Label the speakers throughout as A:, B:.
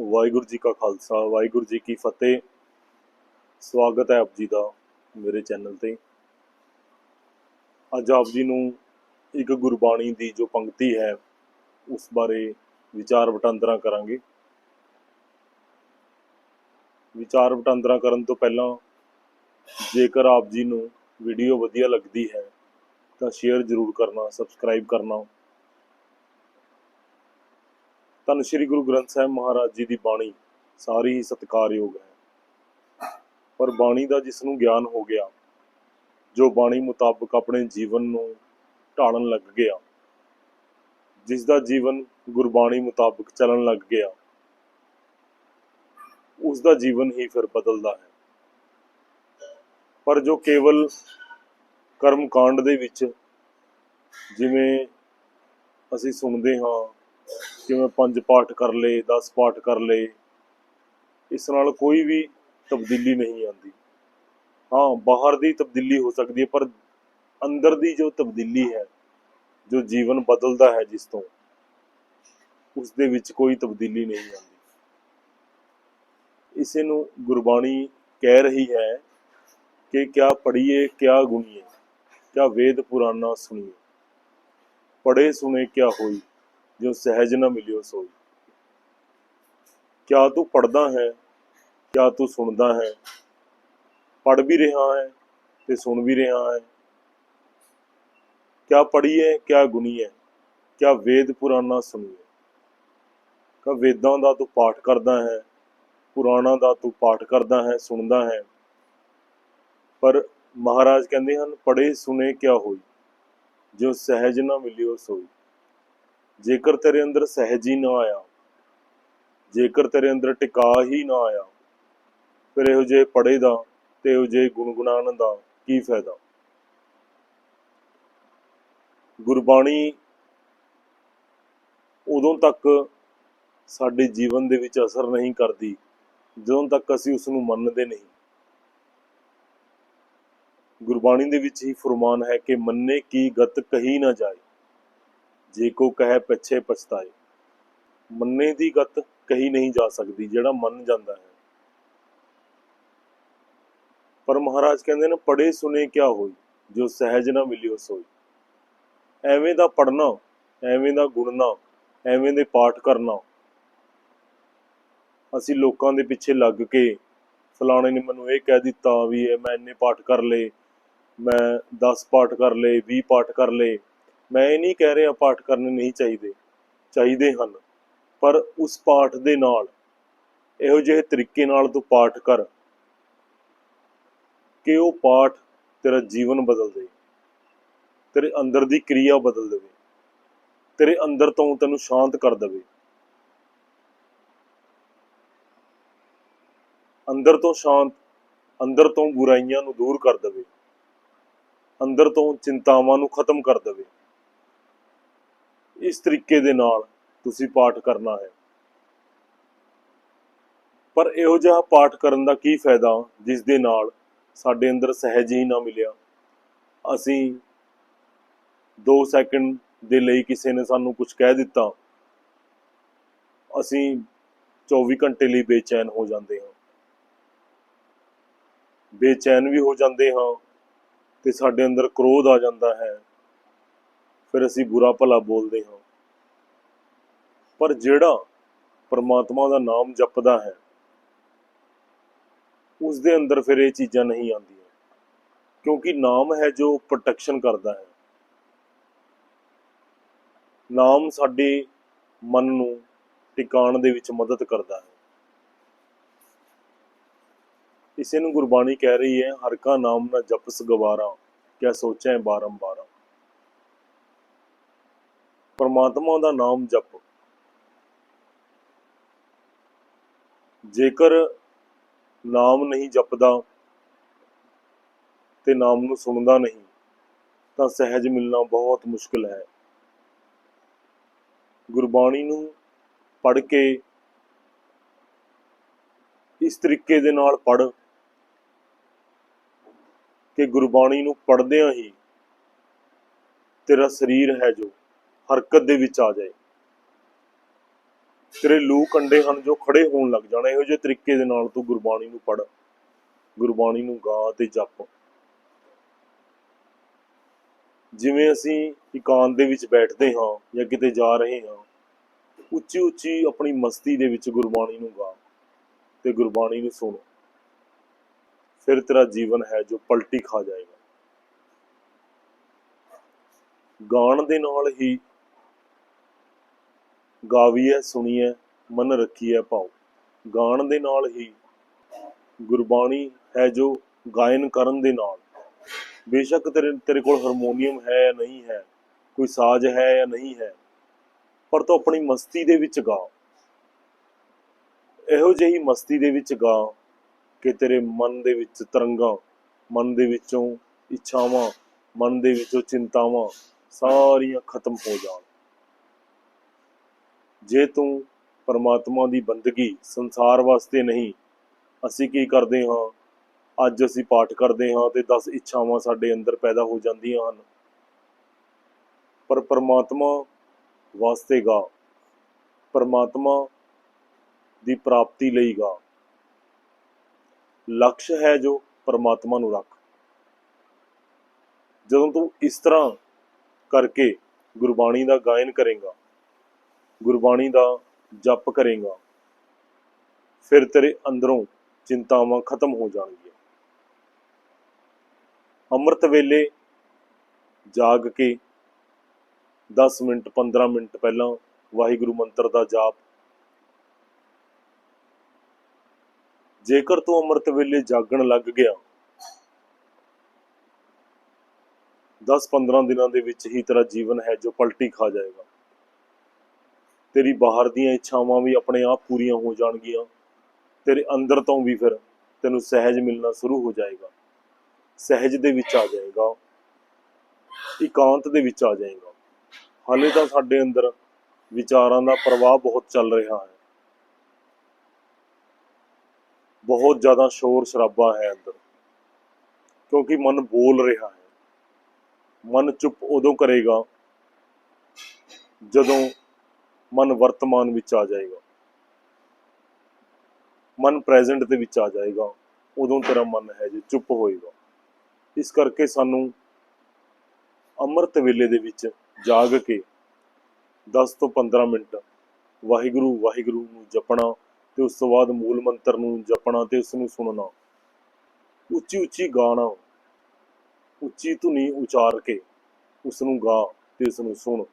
A: ਵਾਹਿਗੁਰੂ ਜੀ ਕਾ ਖਾਲਸਾ, ਵਾਹਿਗੁਰੂ ਜੀ ਕੀ ਫਤਿਹ। ਸਵਾਗਤ ਹੈ ਆਪ ਜੀ ਦਾ ਮੇਰੇ ਚੈਨਲ ਤੇ। ਅੱਜ ਆਪ ਜੀ ਨੂੰ ਇੱਕ ਗੁਰਬਾਣੀ ਦੀ ਜੋ ਪੰਕਤੀ ਹੈ, ਉਸ ਬਾਰੇ ਵਿਚਾਰ ਵਟਾਂਦਰਾ ਕਰਾਂਗੇ। ਵਿਚਾਰ ਵਟਾਂਦਰਾ ਕਰਨ ਤੋਂ ਪਹਿਲਾਂ, ਜੇਕਰ ਆਪ ਜੀ ਨੂੰ ਵੀਡੀਓ ਵਧੀਆ ਲੱਗਦੀ ਹੈ, ਤਾਂ ਸ਼ੇਅਰ ਜ਼ਰੂਰ ਕਰਨਾ, ਸਬਸਕ੍ਰਾਈਬ ਕਰਨਾ। ਧੰਨ ਸ਼੍ਰੀ ਗੁਰੂ ਗ੍ਰੰਥ ਸਾਹਿਬ ਮਹਾਰਾਜ ਜੀ ਦੀ ਬਾਣੀ ਸਾਰੀ ਹੀ ਸਤਿਕਾਰਯੋਗ ਹੈ। ਪਰ ਬਾਣੀ ਦਾ ਜਿਸ ਨੂੰ ਗਿਆਨ ਹੋ ਗਿਆ, ਜੋ ਬਾਣੀ ਮੁਤਾਬਕ ਆਪਣੇ ਜੀਵਨ ਨੂੰ ਢਾਲਣ ਲੱਗ ਗਿਆ ਜਿਸ ਦਾ ਜੀਵਨ ਗੁਰਬਾਣੀ ਮੁਤਾਬਕ ਚੱਲਣ ਲੱਗ ਗਿਆ ਉਸ ਦਾ ਜੀਵਨ ਹੀ ਫਿਰ ਬਦਲਦਾ ਹੈ। ਪਰ ਜੋ ਕੇਵਲ ਕਰਮ ਕਾਂਡ ਦੇ ਵਿੱਚ ਜਿਵੇਂ ਅਸੀਂ ਸੁਣਦੇ ਹਾਂ ਜਿਵੇਂ ਪੰਜ ਪਾਠ ਕਰ ਲਏ 10 ਪਾਠ ਕਰ ਲਏ, ਇਸ ਨਾਲ ਕੋਈ ਵੀ ਤਬਦੀਲੀ ਨਹੀਂ ਆਉਂਦੀ। ਹਾਂ, ਬਾਹਰ ਦੀ ਤਬਦੀਲੀ ਹੋ ਸਕਦੀ ਹੈ, ਪਰ ਅੰਦਰ ਦੀ ਜੋ ਤਬਦੀਲੀ ਹੈ, ਜੋ ਜੀਵਨ ਬਦਲਦਾ ਹੈ ਜਿਸ ਤੋਂ, ਉਸ ਦੇ ਵਿੱਚ ਕੋਈ ਤਬਦੀਲੀ ਨਹੀਂ ਆਉਂਦੀ। ਇਸੇ ਨੂੰ ਗੁਰਬਾਣੀ ਕਹਿ ਰਹੀ ਹੈ ਕਿ ਕਿਆ ਪੜੀਏ ਕਿਆ ਗੁਣੀਏ, ਕਿਆ ਵੇਦ ਪੁਰਾਣਾ ਸੁਣੀਏ ਪੜੇ ਸੁਣੇ ਕਿਆ ਹੋਈ। ਜੋ ਸਹਿਜ ਨਾ ਮਿਲਿਓ ਸੋਈ। ਕਿਆ ਤੂੰ ਪੜਦਾ ਹੈ, ਕਿਆ ਤੂੰ ਸੁਣਦਾ ਹੈ। ਪੜ ਵੀ ਰਿਹਾ ਹੈ ਤੇ ਸੁਣ ਵੀ ਰਿਹਾ ਹੈ। ਕਿਆ ਪੜੀਏ ਕਿਆ ਗੁਣੀਏ ਕਿਆ ਵੇਦ ਪੁਰਾਨਾ ਸੁਣੀਏ। ਕਾ ਵੇਦਾਂ ਦਾ ਤੂੰ ਪਾਠ ਕਰਦਾ ਹੈ, ਪੁਰਾਣਾ ਦਾ ਤੂੰ ਪਾਠ ਕਰਦਾ ਹੈ, ਸੁਣਦਾ ਹੈ। ਪਰ ਮਹਾਰਾਜ ਕਹਿੰਦੇ ਹਨ ਪੜੇ ਸੁਨੇ ਕਿਆ ਹੋਈ, ਜੋ ਸਹਿਜ ਨਾ ਮਿਲਿਓ ਸੋਈ। ਜੇਕਰ ਤੇਰੇ ਅੰਦਰ ਸਹਿਜ ਹੀ ਨਾ ਆਇਆ, ਜੇਕਰ ਤੇਰੇ ਅੰਦਰ ਟਿਕਾ ਹੀ ਨਾ ਆਇਆ, ਫਿਰ ਇਹੋ ਜਿਹੇ ਪੜੇ ਦਾ ਤੇ ਇਹੋ ਜਿਹੇ ਗੁਣਗੁਣਾਨ ਦਾ ਕੀ ਫਾਇਦਾ? ਗੁਰਬਾਣੀ ਉਦੋਂ ਤੱਕ ਸਾਡੇ ਜੀਵਨ ਦੇ ਵਿੱਚ ਅਸਰ ਨਹੀਂ ਕਰਦੀ, ਜਦੋਂ ਤੱਕ ਅਸੀਂ ਉਸ ਨੂੰ ਮੰਨਦੇ ਨਹੀਂ। ਗੁਰਬਾਣੀ ਦੇ ਵਿੱਚ ਹੀ ਫਰਮਾਨ ਹੈ ਕਿ ਮੰਨੇ ਕੀ ਗਤ ਕਹੀ ਨਾ ਜਾਏ। ਜੇ ਕੋ ਕਹੇ ਪਿੱਛੇ ਪਛਤਾਏ। ਮੰਨੇ ਦੀ ਗਤ ਕਹੀ ਨਹੀਂ ਜਾ ਸਕਦੀ, ਜਿਹੜਾ ਮੰਨ ਜਾਂਦਾ ਹੈ। ਪਰ ਮਹਾਰਾਜ ਕਹਿੰਦੇ ਨੇ ਪੜੇ ਸੁਨੇ ਕਿਆ ਹੋਈ, ਜੋ ਸਹਿਜ ਨਾ ਮਿਲਿਓ ਸੋਈ। ਐਵੇਂ ਦਾ ਪੜਨਾ ਐਵੇਂ ਦਾ ਗੁਣਨਾ, ਐਵੇਂ ਦੇ ਪਾਠ ਕਰਨਾ। ਅਸੀਂ ਲੋਕਾਂ ਦੇ ਪਿੱਛੇ ਲੱਗ ਕੇ ਫਲਾਣੇ ਨੇ ਮੈਨੂੰ ਇਹ ਕਹਿ ਦਿੱਤਾ ਵੀ ਇਹ ਮੈਂ ਇੰਨੇ ਪਾਠ ਕਰ ਲਏ, ਮੈਂ 10 ਪਾਠ ਕਰ ਲਏ 20 ਪਾਠ ਕਰ ਲਏ। ਮੈਂ ਇਹ ਨਹੀਂ ਕਹਿ ਰਿਹਾ ਪਾਠ ਕਰਨੇ ਨਹੀਂ ਚਾਹੀਦੇ ਚਾਹੀਦੇ ਹਨ, ਪਰ ਉਸ ਪਾਠ ਦੇ ਨਾਲ, ਇਹੋ ਜਿਹੇ ਤਰੀਕੇ ਨਾਲ ਤੂੰ ਪਾਠ ਕਰ ਕਿ ਉਹ ਪਾਠ ਤੇਰਾ ਜੀਵਨ ਬਦਲ ਦੇ ਤੇਰੇ ਅੰਦਰ ਦੀ ਕਿਰਿਆ ਬਦਲ ਦੇਵੇ, ਤੇਰੇ ਅੰਦਰ ਤੋਂ ਤੈਨੂੰ ਸ਼ਾਂਤ ਕਰ ਦੇਵੇ। ਅੰਦਰ ਤੋਂ ਸ਼ਾਂਤ, ਅੰਦਰ ਤੋਂ ਬੁਰਾਈਆਂ ਨੂੰ ਦੂਰ ਕਰ ਦੇਵੇ, ਅੰਦਰ ਤੋਂ ਚਿੰਤਾਵਾਂ ਨੂੰ ਖਤਮ ਕਰ ਦੇਵੇ। ਇਸ ਤਰੀਕੇ ਦੇ ਨਾਲ ਤੁਸੀਂ ਪਾਠ ਕਰਨਾ ਹੈ। ਪਰ ਇਹੋ ਜਿਹਾ ਪਾਠ ਕਰਨ ਦਾ ਕੀ ਫਾਇਦਾ ਜਿਸ ਦੇ ਨਾਲ ਸਾਡੇ ਅੰਦਰ ਸਹਿਜ ਹੀ ਨਾ ਮਿਲਿਆ? ਅਸੀਂ 2 ਸੈਕਿੰਡ ਦੇ ਲਈ ਕਿਸੇ ਨੇ ਸਾਨੂੰ ਕੁਝ ਕਹਿ ਦਿੱਤਾ। ਅਸੀਂ 24 ਘੰਟੇ ਲਈ ਬੇਚੈਨ ਹੋ ਜਾਂਦੇ ਹਾਂ। ਬੇਚੈਨ ਵੀ ਹੋ ਜਾਂਦੇ ਹਾਂ ਤੇ ਸਾਡੇ ਅੰਦਰ ਕ੍ਰੋਧ ਆ ਜਾਂਦਾ ਹੈ। ਫਿਰ ਅਸੀਂ ਬੁਰਾ ਭਲਾ ਬੋਲਦੇ ਹਾਂ। ਪਰ ਜਿਹੜਾ ਪਰਮਾਤਮਾ ਦਾ ਨਾਮ ਜਪਦਾ ਹੈ ਉਸ ਦੇ ਅੰਦਰ ਫਿਰ ਇਹ ਚੀਜ਼ਾਂ ਨਹੀਂ ਆਉਂਦੀਆਂ। ਕਿਉਂਕਿ ਨਾਮ ਹੈ ਜੋ ਪ੍ਰੋਟੈਕਸ਼ਨ ਕਰਦਾ ਹੈ। ਨਾਮ ਸਾਡੇ ਮਨ ਨੂੰ ਟਿਕਾਣ ਦੇ ਵਿੱਚ ਮਦਦ ਕਰਦਾ ਹੈ। ਇਸੇ ਨੂੰ ਗੁਰਬਾਣੀ ਕਹਿ ਰਹੀ ਹੈ, ਹਰ ਕਾ ਨਾਮ ਨਾ ਜਪਸ ਗਵਾਰਾ, ਕਿਆ ਸੋਚੈ ਬਾਰੰਬਾਰ। ਪਰਮਾਤਮਾ ਦਾ ਨਾਮ ਜਪ। ਜੇਕਰ ਨਾਮ ਨਹੀਂ ਜਪਦਾ ਤੇ ਨਾਮ ਨੂੰ ਸੁਣਦਾ ਨਹੀਂ, ਤਾਂ ਸਹਿਜ ਮਿਲਣਾ ਬਹੁਤ ਮੁਸ਼ਕਲ ਹੈ। ਗੁਰਬਾਣੀ ਨੂੰ ਪੜ੍ਹ ਕੇ ਇਸ ਤਰੀਕੇ ਦੇ ਨਾਲ ਪੜ੍ਹ ਕਿ ਗੁਰਬਾਣੀ ਨੂੰ ਪੜ੍ਹਦਿਆਂ ਹੀ ਤੇਰਾ ਸਰੀਰ ਹੈ ਜੋ। ਹਰਕਤ ਦੇ ਵਿੱਚ ਆ ਜਾਏ। ਤੇਰੇ ਲੂ ਕੰਡੇ ਹਨ ਜੋ ਖੜੇ ਹੋਣ ਲੱਗ ਜਾਣਾ। ਇਹੋ ਜਿਹੇ ਤਰੀਕੇ ਦੇ ਨਾਲ ਤੂੰ ਗੁਰਬਾਣੀ ਨੂੰ ਪੜ ਗੁਰਬਾਣੀ ਨੂੰ ਗਾ ਤੇ ਜਪ। ਜਿਵੇਂ ਅਸੀਂ ਇਕਾਂਤ ਦੇ ਵਿੱਚ ਬੈਠਦੇ ਹਾਂ ਜਾਂ ਕਿਤੇ ਜਾ ਰਹੇ ਹਾਂ ਉੱਚੀ ਉੱਚੀ ਆਪਣੀ ਮਸਤੀ ਦੇ ਵਿੱਚ ਗੁਰਬਾਣੀ ਨੂੰ ਗਾ ਤੇ ਗੁਰਬਾਣੀ ਨੂੰ ਸੁਣੋ। ਫਿਰ ਤੇਰਾ ਜੀਵਨ ਹੈ ਜੋ ਪਲਟੀ ਖਾ ਜਾਏਗਾ। ਗਾਣ ਦੇ ਨਾਲ ਹੀ ਗਾਵੀਐ, ਸੁਣੀਐ, ਮਨ ਰੱਖੀਐ ਭਾਉ। ਗਾਣ ਦੇ ਨਾਲ ਹੀ ਗੁਰਬਾਣੀ ਹੈ ਜੋ ਗਾਇਨ ਕਰਨ ਦੇ ਨਾਲ। ਬੇਸ਼ੱਕ ਤੇਰੇ ਤੇਰੇ ਕੋਲ ਹਾਰਮੋਨੀਅਮ ਹੈ ਜਾਂ ਨਹੀਂ ਹੈ, ਕੋਈ ਸਾਜ਼ ਹੈ ਜਾਂ ਨਹੀਂ ਹੈ, ਪਰ ਤੂੰ ਆਪਣੀ ਮਸਤੀ ਦੇ ਵਿੱਚ ਗਾ। ਇਹੋ ਜਿਹੀ ਮਸਤੀ ਦੇ ਵਿੱਚ ਗਾ ਕਿ ਤੇਰੇ ਮਨ ਦੇ ਵਿੱਚ ਤਰੰਗਾਂ, ਮਨ ਦੇ ਵਿੱਚੋਂ ਇੱਛਾਵਾਂ, ਮਨ ਦੇ ਵਿੱਚੋਂ ਚਿੰਤਾਵਾਂ ਸਾਰੀਆਂ ਖਤਮ ਹੋ ਜਾਣ। ਜੇ ਤੂੰ ਪਰਮਾਤਮਾ ਦੀ ਬੰਦਗੀ ਸੰਸਾਰ ਵਾਸਤੇ ਨਹੀਂ, ਅਸੀਂ ਕੀ ਕਰਦੇ ਹਾਂ? ਅੱਜ ਅਸੀਂ ਪਾਠ ਕਰਦੇ ਹਾਂ ਤੇ 10 ਇੱਛਾਵਾਂ ਸਾਡੇ ਅੰਦਰ ਪੈਦਾ ਹੋ ਜਾਂਦੀਆਂ ਹਨ। ਪਰ ਪਰਮਾਤਮਾ ਵਾਸਤੇ ਗਾ। ਪਰਮਾਤਮਾ ਦੀ ਪ੍ਰਾਪਤੀ ਲਈ ਗਾ। ਲਕਸ਼ ਹੈ ਜੋ ਪਰਮਾਤਮਾ ਨੂੰ ਰੱਖ। ਜਦੋਂ ਤੂੰ ਇਸ ਤਰ੍ਹਾਂ ਕਰਕੇ ਗੁਰਬਾਣੀ ਦਾ ਗਾਇਨ ਕਰੇਗਾ ਗੁਰਬਾਣੀ ਦਾ ਜਪ ਕਰੇਗਾ, ਫਿਰ ਤੇਰੇ ਅੰਦਰੋਂ ਚਿੰਤਾਵਾਂ ਖਤਮ ਹੋ ਜਾਣਗੀਆਂ। ਅੰਮ੍ਰਿਤ ਵੇਲੇ ਜਾਗ ਕੇ 10 ਮਿੰਟ 15 ਮਿੰਟ ਪਹਿਲਾਂ ਵਾਹਿਗੁਰੂ ਮੰਤਰ ਦਾ ਜਾਪ। ਜੇਕਰ ਤੂੰ ਅੰਮ੍ਰਿਤ ਵੇਲੇ ਜਾਗਣ ਲੱਗ ਗਿਆ 10-15 ਦਿਨਾਂ ਦੇ ਵਿੱਚ ਹੀ ਤੇਰਾ ਜੀਵਨ ਹੈ ਜੋ ਪਲਟੀ ਖਾ ਜਾਏਗਾ। ਤੇਰੀ ਬਾਹਰ ਦੀਆਂ ਇੱਛਾਵਾਂ ਵੀ ਆਪਣੇ ਆਪ ਪੂਰੀਆਂ ਹੋ ਜਾਣਗੀਆਂ। ਤੇਰੇ ਅੰਦਰ ਤੋਂ ਵੀ ਫਿਰ ਤੈਨੂੰ ਸਹਿਜ ਮਿਲਣਾ ਸ਼ੁਰੂ ਹੋ ਜਾਏਗਾ। ਸਹਿਜ ਦੇ ਵਿੱਚ ਆ ਜਾਏਗਾ। ਇਕਾਂਤ ਦੇ ਵਿੱਚ ਆ ਜਾਏਗਾ। ਹਾਲੇ ਤਾਂ ਸਾਡੇ ਅੰਦਰ ਵਿਚਾਰਾਂ ਦਾ ਪ੍ਰਵਾਹ ਬਹੁਤ ਚੱਲ ਰਿਹਾ ਹੈ। ਬਹੁਤ ਜ਼ਿਆਦਾ ਸ਼ੋਰ ਸ਼ਰਾਬਾ ਹੈ ਅੰਦਰ। ਕਿਉਂਕਿ ਮਨ ਬੋਲ ਰਿਹਾ ਹੈ। ਮਨ ਚੁੱਪ ਉਦੋਂ ਕਰੇਗਾ ਜਦੋਂ ਮਨ ਵਰਤਮਾਨ ਵਿੱਚ ਆ ਜਾਏਗਾ। ਮਨ ਪ੍ਰੈਜ਼ੈਂਟ ਦੇ ਵਿੱਚ ਆ ਜਾਏਗਾ। ਉਦੋਂ ਤੇਰਾ ਮਨ ਹੈ ਜੋ ਚੁੱਪ ਹੋਏਗਾ। ਇਸ ਕਰਕੇ ਸਾਨੂੰ ਅੰਮ੍ਰਿਤ ਵੇਲੇ ਦੇ ਵਿੱਚ ਜਾਗ ਕੇ 10 ਤੋਂ 15 ਮਿੰਟ ਵਾਹਿਗੁਰੂ ਵਾਹਿਗੁਰੂ ਨੂੰ ਜਪਣਾ ਤੇ ਉਸ ਤੋਂ ਬਾਅਦ ਮੂਲ ਮੰਤਰ ਨੂੰ ਜਪਣਾ ਤੇ ਉਸ ਨੂੰ ਸੁਣਨਾ। ਉੱਚੀ ਉੱਚੀ ਗਾਣਾ, ਉੱਚੀ ਧੁਨੀ ਉਚਾਰ ਕੇ ਉਸ ਨੂੰ ਗਾ ਤੇ ਉਸ ਨੂੰ ਸੁਣ।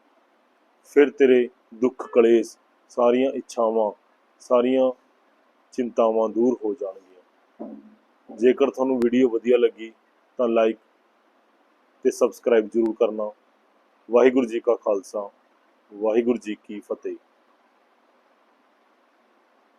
A: ਫਿਰ ਤੇਰੇ ਦੁੱਖ ਕਲੇਸ਼, ਸਾਰੀਆਂ ਇੱਛਾਵਾਂ, ਸਾਰੀਆਂ ਚਿੰਤਾਵਾਂ ਦੂਰ ਹੋ ਜਾਣਗੀਆਂ। ਜੇਕਰ ਤੁਹਾਨੂੰ ਵੀਡੀਓ ਵਧੀਆ ਲੱਗੀ, ਤਾਂ ਲਾਈਕ ਤੇ ਸਬਸਕ੍ਰਾਈਬ ਜ਼ਰੂਰ ਕਰਨਾ। ਵਾਹਿਗੁਰੂ ਜੀ ਕਾ ਖਾਲਸਾ, ਵਾਹਿਗੁਰੂ ਜੀ ਕੀ ਫਤਿਹ।